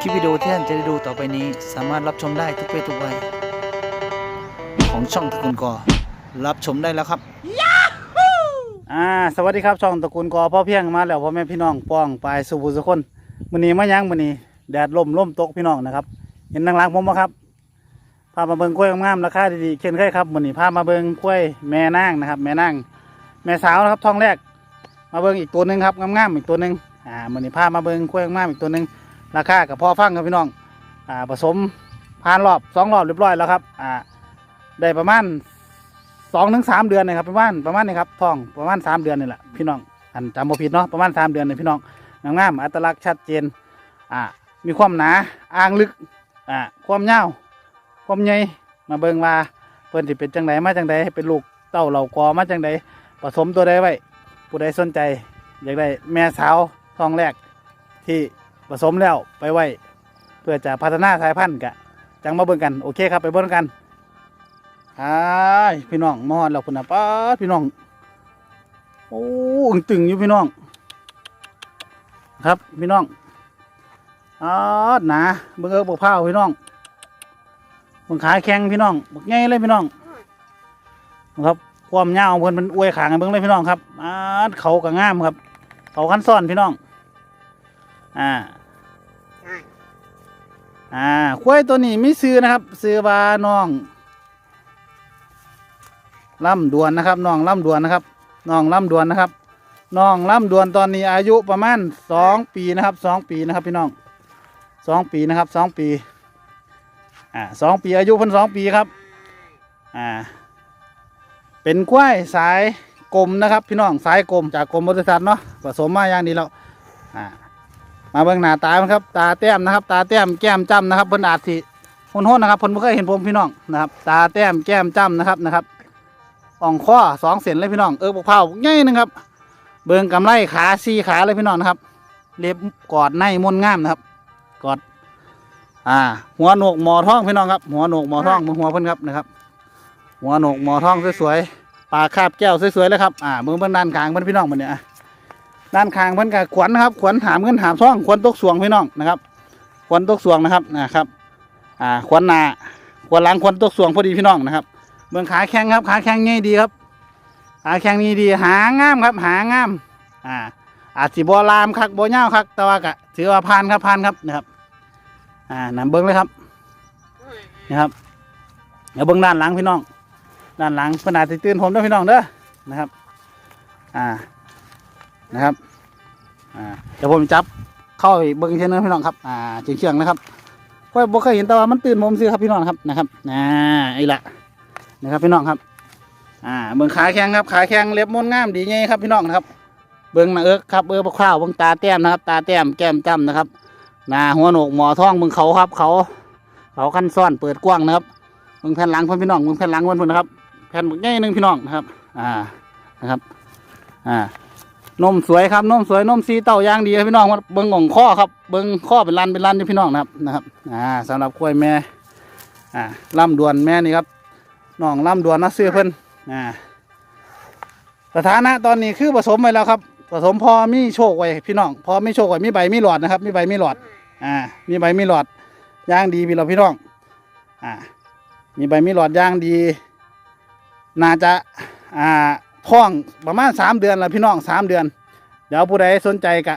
คลิปวิดีโอที่ท่านจะได้ดูต่อไปนี้ สามารถรับชมได้ทุกเพศทุกวัยของช่องตระกูลกอ รับชมได้แล้วครับอ่าสวัสดีครับช่องตระกูลกอพ่อเพียงมาแล้วพ่อแม่พี่น้องป้องปลายสุภูสุคนมื้อนี้มายังมื้อนี้แดดลมลมตกพี่น้องนะครับ เห็นนางหลังผมบ่ครับพามาเบิ่งกล้วยงามๆราคาดีๆเช่นเคยครับมื้อนี้พามาเบิ่งกล้วยแม่นางนะครับ แม่นางแม่สาวนะครับท้องแรก มาเบิ่งอีกตัวหนึ่งครับงามๆอีกตัวหนึ่งอ่ามื้อนี้พามาเบิ่งกล้วยงามๆอีกตัวหนึ่ง ราคากับพ่อฟังครับพี่น้องอ่าผสมผ่านรอบสองรอบเรียบร้อยแล้วครับอ่าได้ประมาณสองถึงสามเดือนนะครับประมาณประมาณนี้ครับท้องประมาณสามเดือนนี่แหละพี่น้องอันจำบ่ผิดเนาะประมาณสามเดือนนี่พี่น้องงามๆอัตลักษณ์ชัดเจนอ่ามีความหนาอ่างลึกอ่าความยาวความใหญ่มาเบิ่งว่าเพิ่นสิเป็นจังไดมาจังไดเป็นลูกเต้าเหล่ากอมาจังไดผสมตัวใดไว้ผู้ใดสนใจ อยากได้แม่สาวท้องแรกที่ ผสมแล้วไปไว้ เพื่อจะพัฒนาสายพันธุ์กะจังมาเบิ่งกันโอเคครับไปเบิ่งกันไอ้ายพี่น้องมอดแล้วพุ่นะป้าพี่น้องโอ้อึงตึงอยู่พี่น้อง ครับพี่น้องอาดหนาเบิ่งเอิกบกเผาพี่น้องเบิ่งขาแข็งพี่น้องบักใหญ่เลยพี่น้องครับความยาวของเพิ่นเป็นอวยขางเบิ่งเลยพี่น้องครับอาเขาก็งามครับ เขาคันซ่อนพี่น้อง อ่า อ่าควายตัวนี้มีซื้อนะครับ ซื้อว่าน้องล่ำดวนนะครับน้องล่ำดวนนะครับน้องล่ำดวนนะครับน้องล่ำดวนตอนนี้อายุประมาณสองปีนะครับสองปีนะครับพี่น้องสองปีนะครับสองปีอ่าสองปีอายุเพิ่นสองปีครับอ่าเป็นควายสายกลมนะครับ พี่น้องสายกลมจากกรมบริษัทเนาะผสมมาอย่างดีแล้วอ่า มาเบิ่งหน้าตามันครับ ตาแต้มนะครับ ตาแต้มแก้มจ้ำนะครับเพิ่นอาจสิหุ่นๆนะครับเพิ่นบ่เคยเห็นผมพี่น้องนะครับ ตาแต้มแก้มจ้ำนะครับนะครับอ่องข้อสองเส้นเลยพี่น้องเออปกเผาง่ายนึงครับ เบิ่งกำไรขาสี่ขาเลยพี่น้องนะครับ เล็บกอดในมนง่ามนะครับ กอด อ่า หัวโหนกหมอท้องพี่น้องครับ หัวโหนกหมอท้องมือหัวเพิ่นครับนะครับ หัวโหนกหมอท้องสวยๆปากคาบแก้วสวยๆเลยครับอ่าเบิ่งเบิ่งด้านข้างเพิ่นพี่น้องเพิ่นเนี่ย ด้านข้างเพิ่นกับขวัญนะครับขวัญหามเงินหามท้องขวัญตกสวงพี่น้องนะครับขวัญตกสวงนะครับนะครับอ่าขวัญหนาขวัญหลังขวัญตกสวงพอดีพี่น้องนะครับเบื้องขาแข็งครับขาแข็งง่ายดีครับขาแข็งนี่ดีหางามครับหางามอ่าอาจสิบอลามคักบอเน่าวคักแต่ว่ากะถือว่าผ่านครับผ่านครับนะครับอ่านำเบิ้งเลยครับนะครับเดี๋ยวเบิ้งด้านหลังพี่น้องด้านหลังขนาดตื่นผมด้อพี่น้องเด้อนะครับ อ่า นะครับอ่าเดี๋ยวผมจับเข้าไปเบิ้งเช่นนั้นพี่น้องครับอ่าเชียงเชียงนะครับค่อยบ่เคยเห็นแต่ว่ามันตื่นผมซื้อครับพี่น้องครับนะครับอ่าไอ้ละนะครับพี่น้องครับ อ่าเบิ่งขาแข็งครับขาแข็งเล็บม้วนงามดีไงครับพี่น้องนะครับ เบิ่งหน้าเอิกครับเออข้าวเบิ่งตาแต้มนะครับ ตาแต้มแก้มจ้ำนะครับหน้าหัวโหนกหมอท้องเบิ่งเขาครับ เขา เขาขั้นซ่อนเปิดกว้างนะครับเบิ่งแผ่นหลังเพื่อนพี่น้องเบิ่งแผ่นหลังเพื่อนนนะครับแผ่นบึกใหญ่หนึ่งพี่น้องนะครับ อ่านะครับ อ่า นมสวยครับนมสวยนมสีเต้าย่างดีครับพี่น้องเบิ่งอ่องข้อครับเบิ่งข้อเป็นรันเป็นรันอยู่พี่น้องนะครับนะครับอ่าสำหรับกล้วยแม่อ่าล่ำดวนแม่นี่ครับน้องล่ำดวนนะซื้อเพิ่นอ่าสถานะตอนนี้คือผสมไปแล้วครับผสมพอมีโชคไว้พี่น้องพอมีโชคไว้มีใบมีหลอดนะครับมีใบมีหลอดอ่ามีใบมีหลอดย่างดีพี่เราพี่น้องอ่ามีใบมีหลอดย่างดี น่าจะอ่า ท้องประมาณสามเดือนแล้วพี่น้องสามเดือน เดี๋ยวผู้ใดสนใจกะ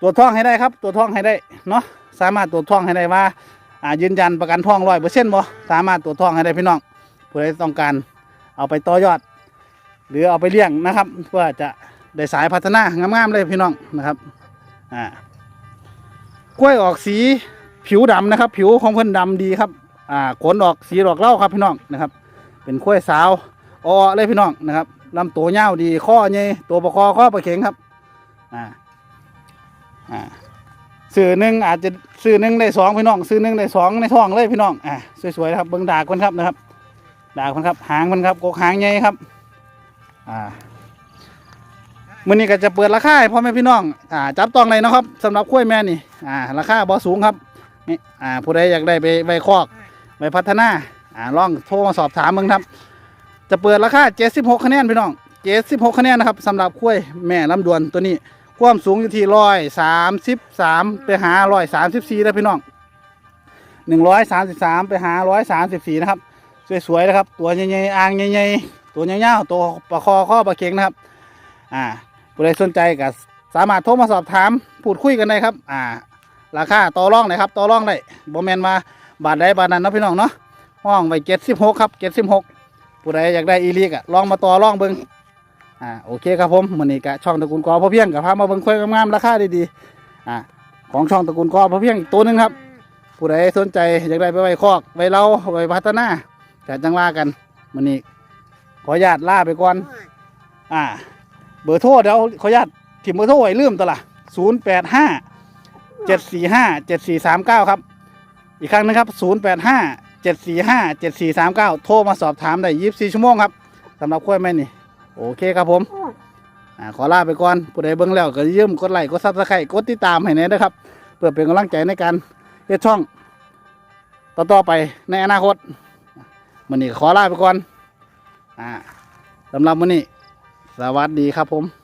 ตัวจท้องให้ได้ครับตัวจท้องให้ได้เนาะสามารถตัวจท้องให้ได้ว่าอ่ายืนยันประกันท้องร้อยเปอร์เซ็นต์บ่สามารถตัวจท้องให้ได้พี่น้องผู้ใดต้องการเอาไปต่อยอด หรือเอาไปเลี้ยงนะครับ เพื่อจะได้สายพัฒนางามๆเลยพี่น้องนะครับอ่ากล้วยออกสีผิวดำนะครับ ผิวของเพิ่นดำดีครับอ่าขนออกสีดอกเหล้าครับพี่น้องนะครับ เป็นกล้วยสาว ออเลยพี่น้องนะครับลำตัวยาดีข้อใหญ่ตัวประคอข้อประเข็งครับอ่าอ่าซื้อหนึ่งอาจจะซื้อหนึ่งได้สองพี่น้องซื้อหนึ่งได้สองในท้องเลยพี่น้องอะสวยๆนะครับเบิ้งดากมันครับนะครับ ดากมันครับหางมันครับกกหางใหญ่ครับอ่ามื้อนี้ก็จะเปิดราคาให้พ่อแม่พี่น้องอ่าจับต้องเลยนะครับสำหรับกล้วยแม่นี่อ่าราคาบ่สูงครับนี่อ่าผู้ใดอยากได้ไปไปคอกไปพัฒนาอ่าลองโทรมาสอบถามเบิ่งครับ จะเปิดราคา76คะแนนพี่น้อง76คะแนนนะครับสำหรับกล้วยแม่ลำดวนตัวนี้ความสูงอยู่ที่ร้อยสามสิบสามไปหาร้อยสามสิบสี่นะพี่น้องหนึ่งร้อยสามสิบสามไปหาร้อยสามสิบสี่นะครับ สวยๆนะครับ ตัวใหญ่ๆอ่างใหญ่ๆตัวเงาวๆตัวปลาคอข้อปลาเค็งนะครับ อ่าผู้ใดสนใจก็สามารถโทรมาสอบถามพูดคุยกันได้ครับ อ่า ราคาต่อรองเลยครับต่อรองได้บ่แมนมาบาทใดบาทนั้นนะพี่น้องเนาะห้องไว้เจ็ดสิบหกครับเจ็ดสิบหก ผู้ใดอยากได้อีลีกอะลองมาต่อรองเบิ้งอ่าโอเคครับผมมันนี้กะช่องตระกูลกอพอเพียงกับพามาเบิ้งค่อยงามๆราคาดีๆอ่าของช่องตระกูลกอพอเพียงอีกตัวหนึงครับผู้ใดสนใจอยากได้ไปไว้คอกไว้เล้าไว้พัฒนาก็จังว่ากันมันนี้ขออนุญาตล่าไปก่อนอ่า เบอร์โทรเดี๋ยวขออนุญาตถิ่มเบอร์โทรไว้ลืมตละศูนย์แปดห้าเจ็ดสี่ห้าเจ็ดสี่สามเก้าครับ อีกครั้งนะครับศูนย์แปดห้า เจ็ดสี่ห้าเจ็ดสี่สามเก้าโทรมาสอบถามได้ยี่สิบสี่ชั่วโมงครับสำหรับข้อยแม่นี่ โอเคครับผมอ่าขอลาไปก่อนผู้ใดเบิ่งแล้วก็อย่าลืมกดไลค์กดซับสไครต์กดติดตามให้แน่นะครับ เพื่อเป็นกำลังใจในการเฮ็ดช่อง ต่อๆไปในอนาคตมันนี้ขอลาไปก่อนอ่าสำหรับมื้อนี้ สวัสดีครับผม